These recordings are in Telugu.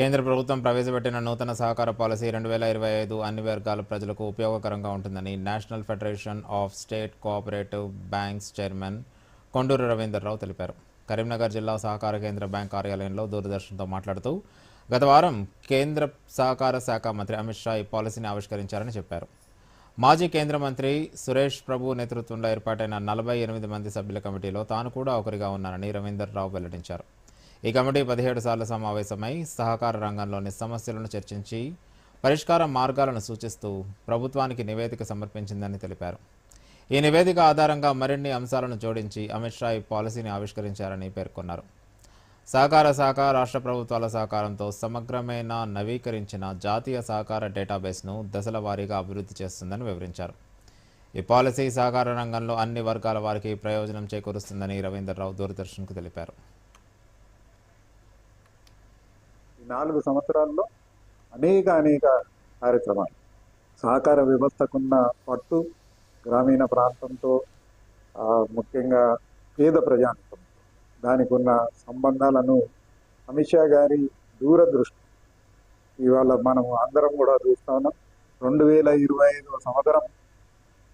కేంద్ర ప్రభుత్వం ప్రవేశపెట్టిన నూతన సహకార పాలసీ రెండు వేల ఇరవై ఐదు అన్ని వర్గాల ప్రజలకు ఉపయోగకరంగా ఉంటుందని national federation of state cooperative banks chairman Konduru Ravinder Rao తెలిపారు. కరీంనగర్ జిల్లా సహకార కేంద్ర బ్యాంక్ కార్యాలయంలో దూరదర్శన్తో మాట్లాడుతూ గత వారం కేంద్ర సహకార శాఖ మంత్రి అమిత్ షా ఈ పాలసీని ఆవిష్కరించారని చెప్పారు. మాజీ కేంద్ర మంత్రి సురేష్ ప్రభు నేతృత్వంలో ఏర్పాటైన నలభై ఎనిమిది మంది సభ్యుల కమిటీలో తాను కూడా ఒకరిగా ఉన్నానని రవీందర్ రావు వెల్లడించారు. ఈ కమిటీ పదిహేడు సార్లు సమావేశమై సహకార రంగంలోని సమస్యలను చర్చించి పరిష్కార మార్గాలను సూచిస్తూ ప్రభుత్వానికి నివేదిక సమర్పించిందని తెలిపారు. ఈ నివేదిక ఆధారంగా మరిన్ని అంశాలను జోడించి అమిత్ షా ఈ పాలసీని ఆవిష్కరించారని పేర్కొన్నారు. సహకార శాఖ రాష్ట్ర ప్రభుత్వాల సహకారంతో సమగ్రమైన నవీకరించిన జాతీయ సహకార డేటాబేస్ను దశల వారీగా అభివృద్ధి చేస్తుందని వివరించారు. ఈ పాలసీ సహకార రంగంలో అన్ని వర్గాల వారికి ప్రయోజనం చేకూరుస్తుందని రవీందర్రావు దూరదర్శన్కు తెలిపారు ఈ నాలుగు సంవత్సరాల్లో అనేక అనేక కార్యక్రమాలు. సహకార వ్యవస్థకున్న పట్టు గ్రామీణ ప్రాంతంతో ముఖ్యంగా పేద ప్రజానికం. దానికి ఉన్న సంబంధాలను అమిత్ షా గారి దూరదృష్టి. ఇవాళ మనం అందరం కూడా చూస్తా ఉన్నాం. రెండు వేల ఇరవై ఐదవ సంవత్సరం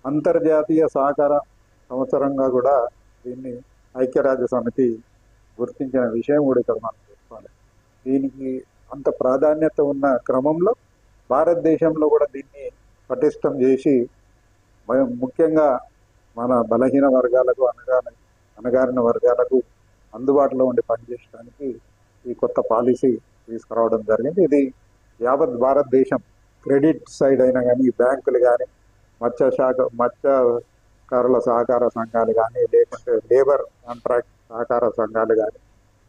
అంతర్జాతీయ సహకార సంవత్సరంగా కూడా దీన్ని ఐక్యరాజ్య సమితి గుర్తించిన విషయం కూడా ఇక్కడ మనం చూసుకోవాలి దీనికి అంత ప్రాధాన్యత ఉన్న క్రమంలో భారతదేశంలో కూడా దీన్ని పటిష్టం చేసి ముఖ్యంగా మన బలహీన వర్గాలకు అనగా అణగారిన వర్గాలకు అందుబాటులో ఉండి పనిచేయడానికి ఈ కొత్త పాలసీ తీసుకురావడం జరిగింది. ఇది యావత్ భారతదేశం క్రెడిట్ సైడ్ అయినా కానీ బ్యాంకులు కానీ మత్స్య శాఖ మత్స్యకారుల సహకార సంఘాలు కానీ లేకుంటే లేబర్ కాంట్రాక్ట్ సహకార సంఘాలు కానీ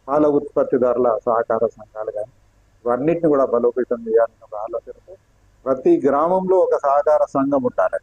పాల ఉత్పత్తిదారుల సహకార సంఘాలు కానీ ఇవన్నిటిని కూడా బలోపేతం చేయాలని ఒక ఆలోచనతో ప్రతి గ్రామంలో ఒక సహకార సంఘం ఉండాలి.